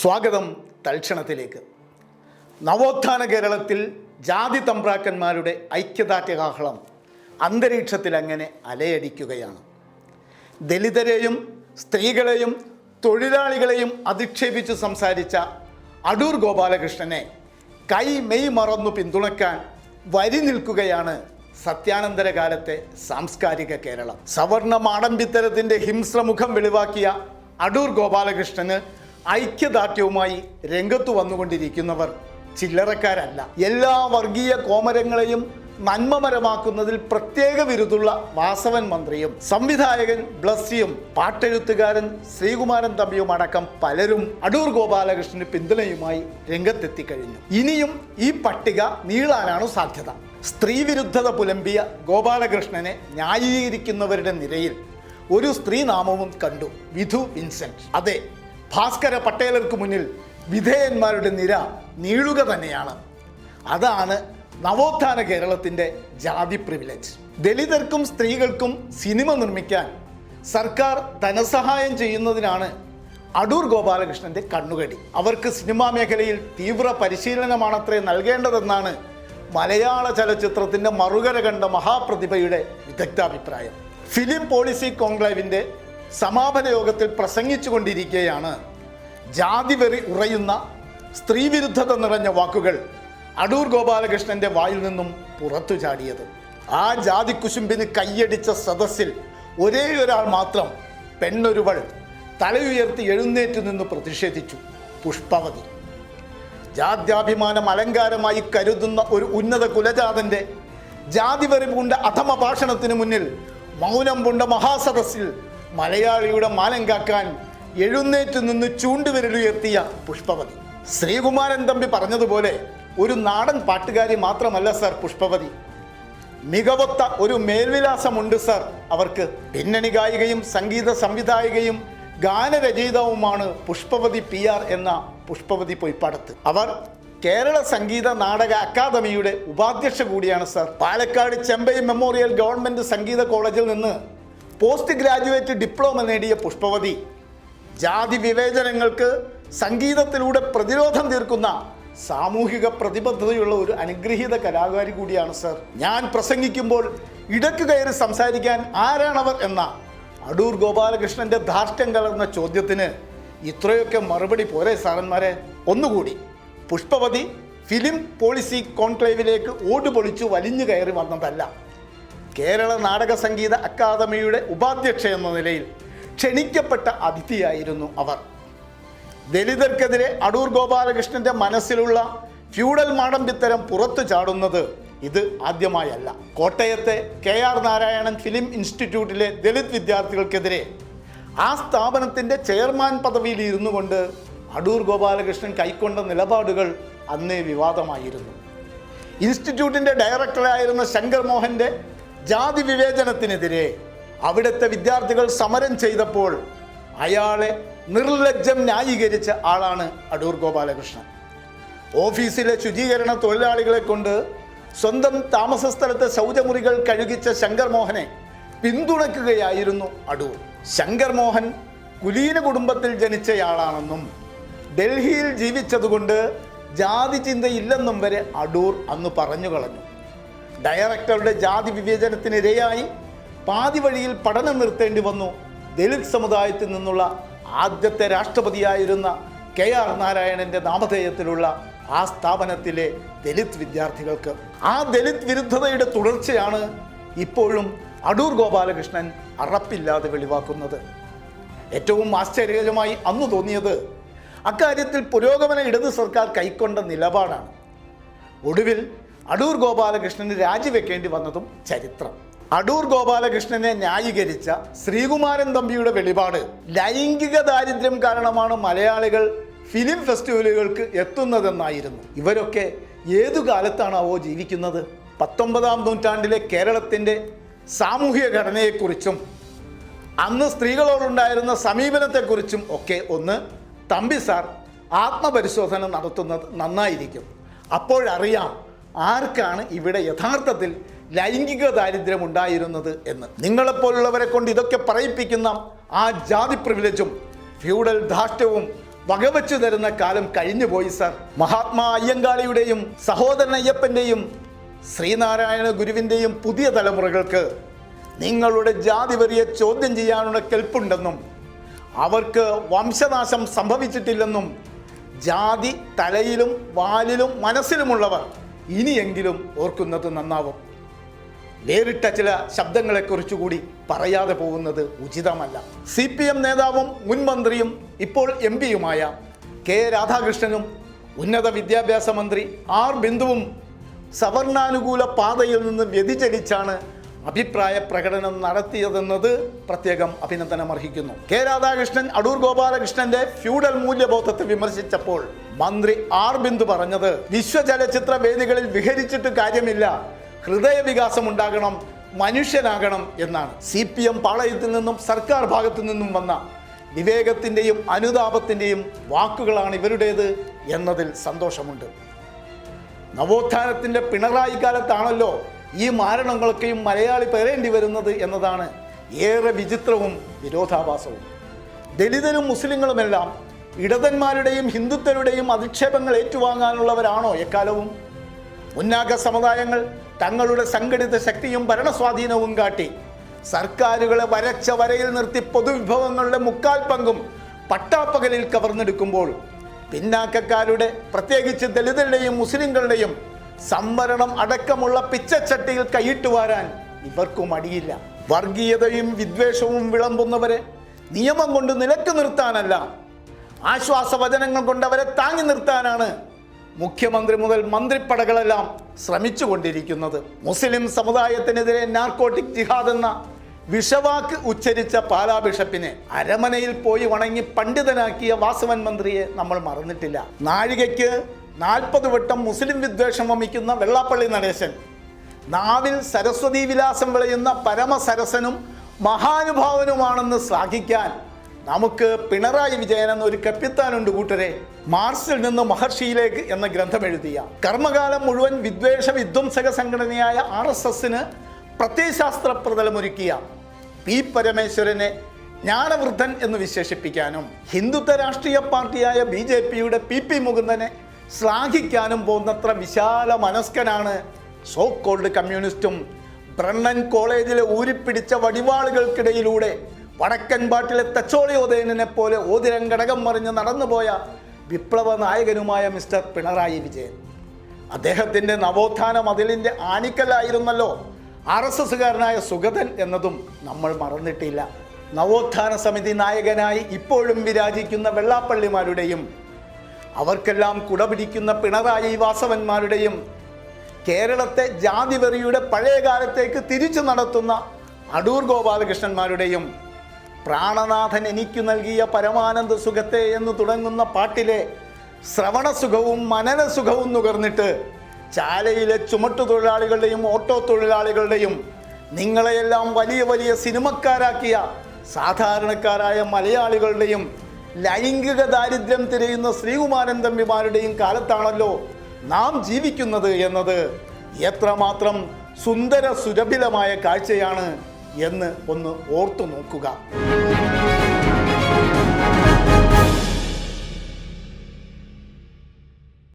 സ്വാഗതം തൽക്ഷണത്തിലേക്ക്. നവോത്ഥാന കേരളത്തിൽ ജാതി തമ്പ്രാക്കന്മാരുടെ ഐക്യദാർഢ്യകാഹളം അന്തരീക്ഷത്തിൽ അങ്ങനെ അലയടിക്കുകയാണ്. ദലിതരെയും സ്ത്രീകളെയും തൊഴിലാളികളെയും അധിക്ഷേപിച്ച് സംസാരിച്ച അടൂർ ഗോപാലകൃഷ്ണനെ കൈ മെയ് മറന്നു പിന്തുണക്കാൻ വരി നിൽക്കുകയാണ് സത്യാനന്തര കാലത്തെ സാംസ്കാരിക കേരളം. സവർണ മാടമ്പിത്തരത്തിന്റെ ഹിംസ്രമുഖം വെളിവാക്കിയ അടൂർ ഗോപാലകൃഷ്ണന് ഐക്യദാർഢ്യവുമായി രംഗത്തു വന്നുകൊണ്ടിരിക്കുന്നവർ ചില്ലറക്കാരല്ല. എല്ലാ വർഗീയ കോമരങ്ങളെയും നന്മമരമാക്കുന്നതിൽ പ്രത്യേക വിരുദ്ധുള്ള വാസവൻ മന്ത്രിയും സംവിധായകൻ ബ്ലസ്സിയും പാട്ടെഴുത്തുകാരൻ ശ്രീകുമാരൻ തമ്പിയും അടക്കം പലരും അടൂർ ഗോപാലകൃഷ്ണന് പിന്തുണയുമായി രംഗത്തെത്തിക്കഴിഞ്ഞു. ഇനിയും ഈ പട്ടിക നീളാനാണ് സാധ്യത. സ്ത്രീവിരുദ്ധത പുലമ്പിയ ഗോപാലകൃഷ്ണനെ ന്യായീകരിക്കുന്നവരുടെ നിരയിൽ ഒരു സ്ത്രീനാമവും കണ്ടു വിധു വിൻസെന്റ്. അതെ ഭാസ്കര പട്ടേലർക്ക് മുന്നിൽ വിധേയന്മാരുടെ നിര നീളുക തന്നെയാണ്. അതാണ് നവോത്ഥാന കേരളത്തിന്റെ ജാതി പ്രിവിലേജ് ദലിതർക്കും സ്ത്രീകൾക്കും സിനിമ നിർമ്മിക്കാൻ സർക്കാർ ധനസഹായം ചെയ്യുന്നതിനാണ് അടൂർ ഗോപാലകൃഷ്ണന്റെ കണ്ണുകടി. അവർക്ക് സിനിമാ മേഖലയിൽ തീവ്ര പരിശീലനമാണത്രേ നൽകേണ്ടതെന്നാണ് മലയാള ചലച്ചിത്രത്തിന്റെ മറുകര കണ്ട മഹാപ്രതിഭയുടെ വിദഗ്ധാഭിപ്രായം. ഫിലിം പോളിസി കോൺക്ലേവിന്റെ സമാപന യോഗത്തിൽ പ്രസംഗിച്ചു കൊണ്ടിരിക്കെയാണ് ജാതിവെറി ഉറയുന്ന സ്ത്രീവിരുദ്ധത നിറഞ്ഞ വാക്കുകൾ അടൂർ ഗോപാലകൃഷ്ണന്റെ വായിൽ നിന്നും പുറത്തു ചാടിയത്. ആ ജാതി കുശുമ്പിന് കൈയടിച്ച സദസ്സിൽ ഒരേ ഒരാൾ മാത്രം പെണ്ണൊരുവൾ തലയുയർത്തി എഴുന്നേറ്റ് നിന്ന് പ്രതിഷേധിച്ചു. പുഷ്പവതി. ജാത്യാഭിമാനം അലങ്കാരമായി കരുതുന്ന ഒരു ഉന്നത കുലജാതന്റെ ജാതിവെറി പൂണ്ട അധമ ഭാഷണത്തിന് മുന്നിൽ മൗനം പൂണ്ട മഹാസദസ്സിൽ മലയാളിയുടെ മാനം കാക്കാൻ എഴുന്നേറ്റ് നിന്ന് ചൂണ്ടുവിരലുയർത്തിയ പുഷ്പവതി. ശ്രീകുമാരൻ തമ്പി പറഞ്ഞതുപോലെ ഒരു നാടൻ പാട്ടുകാരി മാത്രമല്ല സർ പുഷ്പവതി. മികവത്ത ഒരു മേൽവിലാസമുണ്ട് സർ. അവർക്ക് പിന്നണി ഗായികയും സംഗീത സംവിധായികയും ഗാനരചയിതാവുമാണ് പുഷ്പവതി പി ആർ എന്ന പുഷ്പവതി പൊയ്പ്പാടത്ത് അവർ കേരള സംഗീത നാടക അക്കാദമിയുടെ ഉപാധ്യക്ഷ കൂടിയാണ് sir. Palakkad Chembai memorial government സംഗീത കോളേജിൽ നിന്ന് പോസ്റ്റ് ഗ്രാജുവേറ്റ് ഡിപ്ലോമ നേടിയ പുഷ്പവതി. ജാതി വിവേചനങ്ങൾക്ക് സംഗീതത്തിലൂടെ പ്രതിരോധം തീർക്കുന്ന സാമൂഹിക പ്രതിബദ്ധതയുള്ള ഒരു അനുഗ്രഹീത കലാകാരി കൂടിയാണ് സർ. ഞാൻ പ്രസംഗിക്കുമ്പോൾ ഇടയ്ക്ക് കയറി സംസാരിക്കാൻ ആരാണവർ എന്ന അടൂർ ഗോപാലകൃഷ്ണന്റെ ധാർഷ്ട്യം കലർന്ന ചോദ്യത്തിന് ഇത്രയൊക്കെ മറുപടി പോരെ സാറന്മാരെ. ഒന്നുകൂടി പുഷ്പവതി ഫിലിം പോളിസി കോൺക്ലേവിലേക്ക് ഓടുപൊളിച്ചു വലിഞ്ഞു കയറി വന്നതല്ല. കേരള നാടക സംഗീത അക്കാദമിയുടെ ഉപാധ്യക്ഷ എന്ന നിലയിൽ ക്ഷണിക്കപ്പെട്ട അതിഥിയായിരുന്നു അവർ. ദലിതർക്കെതിരെ അടൂർ ഗോപാലകൃഷ്ണന്റെ മനസ്സിലുള്ള ഫ്യൂഡൽ മാടമ്പിത്തരം പുറത്തു ചാടുന്നത് ഇത് ആദ്യമായല്ല. കോട്ടയത്തെ കെ ആർ നാരായണൻ ഫിലിം ഇൻസ്റ്റിറ്റ്യൂട്ടിലെ ദലിത് വിദ്യാർത്ഥികൾക്കെതിരെ ആ സ്ഥാപനത്തിന്റെ ചെയർമാൻ പദവിയിൽ ഇരുന്നു കൊണ്ട് അടൂർ ഗോപാലകൃഷ്ണൻ കൈക്കൊണ്ട നിലപാടുകൾ അന്നേ വിവാദമായിരുന്നു. ഇൻസ്റ്റിറ്റ്യൂട്ടിന്റെ ഡയറക്ടറായിരുന്ന ശങ്കർ മോഹന്റെ ജാതി വിവേചനത്തിനെതിരെ അവിടുത്തെ വിദ്യാർത്ഥികൾ സമരം ചെയ്തപ്പോൾ അയാളെ നിർലജ്ജം ന്യായീകരിച്ച ആളാണ് അടൂർ ഗോപാലകൃഷ്ണൻ. ഓഫീസിലെ ശുചീകരണ തൊഴിലാളികളെ കൊണ്ട് സ്വന്തം താമസ സ്ഥലത്തെ ശൗചമുറികൾ കഴുകിച്ച ശങ്കർ മോഹനെ പിന്തുണയ്ക്കുകയായിരുന്നു അടൂർ. ശങ്കർ മോഹൻ കുലീന കുടുംബത്തിൽ ജനിച്ചയാളാണെന്നും ഡൽഹിയിൽ ജീവിച്ചതുകൊണ്ട് ജാതി ചിന്തയില്ലെന്നും വരെ അടൂർ അന്ന് പറഞ്ഞു കളഞ്ഞു ഡയറക്ടറുടെ ജാതി വിവേചനത്തിനിരയായി പാതി വഴിയിൽ പഠനം നിർത്തേണ്ടി വന്നു. ദളിത് സമുദായത്തിൽ നിന്നുള്ള ആദ്യത്തെ രാഷ്ട്രപതിയായിരുന്ന കെ ആർ നാരായണന്റെ നാമധേയത്തിലുള്ള ആ സ്ഥാപനത്തിലെ ദലിത് വിദ്യാർത്ഥികൾക്ക്. ആ ദലിത് വിരുദ്ധതയുടെ തുടർച്ചയാണ് ഇപ്പോഴും അടൂർ ഗോപാലകൃഷ്ണൻ അറപ്പില്ലാതെ വെളിവാക്കുന്നത്. ഏറ്റവും ആശ്ചര്യകരമായി അന്ന് തോന്നിയത് അക്കാര്യത്തിൽ പുരോഗമന ഇടത് സർക്കാർ കൈക്കൊണ്ട നിലപാടാണ്. ഒടുവിൽ അടൂർ ഗോപാലകൃഷ്ണന് രാജിവെക്കേണ്ടി വന്നതും ചരിത്രം. അടൂർ ഗോപാലകൃഷ്ണനെ ന്യായീകരിച്ച ശ്രീകുമാരൻ തമ്പിയുടെ വെളിപാട് ലൈംഗിക ദാരിദ്ര്യം കാരണമാണ് മലയാളികൾ ഫിലിം ഫെസ്റ്റിവലുകൾക്ക് എത്തുന്നതെന്നായിരുന്നു. ഇവരൊക്കെ ഏതു കാലത്താണാവോ ജീവിക്കുന്നത്? പത്തൊമ്പതാം നൂറ്റാണ്ടിലെ കേരളത്തിന്റെ സാമൂഹിക ഘടനയെക്കുറിച്ചും അന്ന് സ്ത്രീകളോടുണ്ടായിരുന്ന സമീപനത്തെക്കുറിച്ചും ഒക്കെ ഒന്ന് തമ്പി സാർ ആത്മപരിശോധന നടത്തുന്നത് നന്നായിരിക്കും. അപ്പോഴറിയാം ആർക്കാണ് ഇവിടെ യഥാർത്ഥത്തിൽ ലൈംഗിക ദാരിദ്ര്യം ഉണ്ടായിരുന്നത് എന്ന്? നിങ്ങളെപ്പോലുള്ളവരെ കൊണ്ട് ഇതൊക്കെ പറയിപ്പിക്കുന്ന ആ ജാതി പ്രിവിലേജും ഫ്യൂഡൽ ധാഷ്ട്യവും വകവെച്ചു തരുന്ന കാലം കഴിഞ്ഞു പോയി സർ മഹാത്മാ അയ്യങ്കാളിയുടെയും സഹോദരൻ അയ്യപ്പന്റെയും ശ്രീനാരായണ ഗുരുവിന്റെയും പുതിയ തലമുറകൾക്ക് നിങ്ങളുടെ ജാതി വരിയെ ചോദ്യം ചെയ്യാനുള്ള കെൽപ്പുണ്ടെന്നും അവർക്ക് വംശനാശം സംഭവിച്ചിട്ടില്ലെന്നും ജാതി തലയിലും വാലിലും മനസ്സിലുമുള്ളവർ ഇനിയെങ്കിലും ഓർക്കുന്നത് നന്നാവും. വേറിട്ട ചില ശബ്ദങ്ങളെക്കുറിച്ചുകൂടി പറയാതെ പോകുന്നത് ഉചിതമല്ല. സി പി എം നേതാവും മുൻ മന്ത്രിയും ഇപ്പോൾ എം പിയുമായ കെ രാധാകൃഷ്ണനും ഉന്നത വിദ്യാഭ്യാസ മന്ത്രി ആർ ബിന്ദുവും സവർണാനുകൂല പാതയിൽ നിന്ന് വ്യതിചലിച്ചാണ് അഭിപ്രായ പ്രകടനം നടത്തിയതെന്നത് പ്രത്യേകം അഭിനന്ദനം അർഹിക്കുന്നു കെ രാധാകൃഷ്ണൻ അടൂർ ഗോപാലകൃഷ്ണന്റെ ഫ്യൂഡൽ മൂല്യബോധത്തെ വിമർശിച്ചപ്പോൾ മന്ത്രി ആർ ബിന്ദു പറഞ്ഞത് വിശ്വചലച്ചിത്ര വേദികളിൽ വിഹരിച്ചിട്ട് കാര്യമില്ല. ഹൃദയവികാസം ഉണ്ടാകണം മനുഷ്യനാകണം എന്നാണ്. സി പി എം പാളയത്തിൽ നിന്നും സർക്കാർ ഭാഗത്തു നിന്നും വന്ന വിവേകത്തിന്റെയും അനുതാപത്തിന്റെയും വാക്കുകളാണ് ഇവരുടേത് എന്നതിൽ സന്തോഷമുണ്ട്. നവോത്ഥാനത്തിന്റെ പിണറായി കാലത്താണല്ലോ ഈ മാരണങ്ങളൊക്കെയും മലയാളി പേരേണ്ടി വരുന്നത് എന്നതാണ് ഏറെ വിചിത്രവും വിരോധാഭാസവും. ദലിതരും മുസ്ലിങ്ങളുമെല്ലാം ഇടതന്മാരുടെയും ഹിന്ദുത്വരുടെയും അധിക്ഷേപങ്ങൾ ഏറ്റുവാങ്ങാനുള്ളവരാണോ എക്കാലവും? മുന്നാക്ക സമുദായങ്ങൾ തങ്ങളുടെ സംഘടിത ശക്തിയും ഭരണസ്വാധീനവും കാട്ടി സർക്കാരുകളെ വരച്ച വരയിൽ നിർത്തി പൊതുവിഭവങ്ങളുടെ മുക്കാൽ പങ്കും പട്ടാപ്പകലിൽ കവർന്നെടുക്കുമ്പോൾ പിന്നാക്കക്കാരുടെ പ്രത്യേകിച്ച് ദലിതരുടെയും മുസ്ലിങ്ങളുടെയും സംവരണം അടക്കമുള്ള പിച്ചച്ചട്ടിയിൽ കൈയിട്ട് വാരാൻ ഇവർക്കും അടിയില്ല. വർഗീയതയും വിദ്വേഷവും വിളമ്പുന്നവരെ നിയമം കൊണ്ട് നിലയ്ക്ക് നിർത്താനല്ല. ആശ്വാസവചനങ്ങൾ കൊണ്ട് അവരെ താങ്ങി നിർത്താനാണ് മുഖ്യമന്ത്രി മുതൽ മന്ത്രിപ്പടകളെല്ലാം ശ്രമിച്ചുകൊണ്ടിരിക്കുന്നത്. മുസ്ലിം സമുദായത്തിനെതിരെ നാർക്കോട്ടിക് ജിഹാദ് എന്ന വിഷവാക്ക് ഉച്ചരിച്ച പാലാ ബിഷപ്പിനെ അരമനയിൽ പോയി വണങ്ങി പണ്ഡിതനാക്കിയ വാസവൻ മന്ത്രിയെ നമ്മൾ മറന്നിട്ടില്ല. നാഴികയ്ക്ക് നാൽപ്പത് വട്ടം മുസ്ലിം വിദ്വേഷം വമിക്കുന്ന വെള്ളാപ്പള്ളി നടേശൻ. നാവിൽ സരസ്വതി വിലാസം വിളയുന്ന പരമസരസനും മഹാനുഭാവനുമാണെന്ന് ശ്ലാഘിക്കാൻ നമുക്ക് പിണറായി വിജയൻ എന്ന ഒരു കപ്പിത്താനുണ്ട് കൂട്ടരെ. മാർസിൽ നിന്ന് മഹർഷിയിലേക്ക് എന്ന ഗ്രന്ഥം എഴുതിയ കർമ്മകാലം മുഴുവൻ വിദ്വേഷ വിധ്വംസക സംഘടനയായ ആർ എസ് എസിന് പ്രത്യയശാസ്ത്ര പ്രതലമൊരുക്കിയ പി പരമേശ്വരനെ ജ്ഞാനവൃദ്ധൻ എന്ന് വിശേഷിപ്പിക്കാനും ഹിന്ദുത്വ രാഷ്ട്രീയ പാർട്ടിയായ ബി ജെ പിയുടെ പി പി മുകുന്ദനെ ശ്ലാഘിക്കാനും പോകുന്നത്ര വിശാല മനസ്കനാണ് സോ കോൾഡ് കമ്മ്യൂണിസ്റ്റും ബ്രണ്ണൻ കോളേജിലെ ഊരിപ്പിടിച്ച വടിവാളുകൾക്കിടയിലൂടെ വടക്കൻ പാട്ടിലെ തച്ചോളിയോദയനെ പോലെ ഓതിരം ഘടകം മറിഞ്ഞ് നടന്നുപോയ വിപ്ലവ നായകനുമായ മിസ്റ്റർ പിണറായി വിജയൻ. അദ്ദേഹത്തിന്റെ നവോത്ഥാന മതിലിന്റെ ആണിക്കല്ലായിരുന്നല്ലോ. ആർ എസ് എസുകാരനായ സുഗതൻ എന്നതും നമ്മൾ മറന്നിട്ടില്ല. നവോത്ഥാന സമിതി നായകനായി ഇപ്പോഴും വിരാജിക്കുന്ന വെള്ളാപ്പള്ളിമാരുടെയും അവർക്കെല്ലാം കുടപിടിക്കുന്ന പിണറായി വാസവന്മാരുടെയും കേരളത്തെ ജാതിവെറിയുടെ പഴയകാലത്തേക്ക് തിരിച്ചു നടത്തുന്ന അടൂർ ഗോപാലകൃഷ്ണന്മാരുടെയും പ്രാണനാഥൻ എനിക്ക് നൽകിയ പരമാനന്ദ സുഖത്തെ എന്ന് തുടങ്ങുന്ന പാട്ടിലെ ശ്രവണസുഖവും മനനസുഖവും നുകർന്നിട്ട് ചാലയിലെ ചുമട്ടുതൊഴിലാളികളുടെയും ഓട്ടോ തൊഴിലാളികളുടെയും നിങ്ങളെയെല്ലാം വലിയ വലിയ സിനിമക്കാരാക്കിയ സാധാരണക്കാരായ മലയാളികളുടെയും ലൈംഗിക ദാരിദ്ര്യം തിരയുന്ന ശ്രീകുമാരൻ തമ്പിമാരുടെയും കാലത്താണല്ലോ നാം ജീവിക്കുന്നത് എന്നത്. എത്രമാത്രം സുന്ദര സുരഭിലമായ കാഴ്ചയാണ് എന്ന് ഒന്ന് ഓർത്തു നോക്കുക.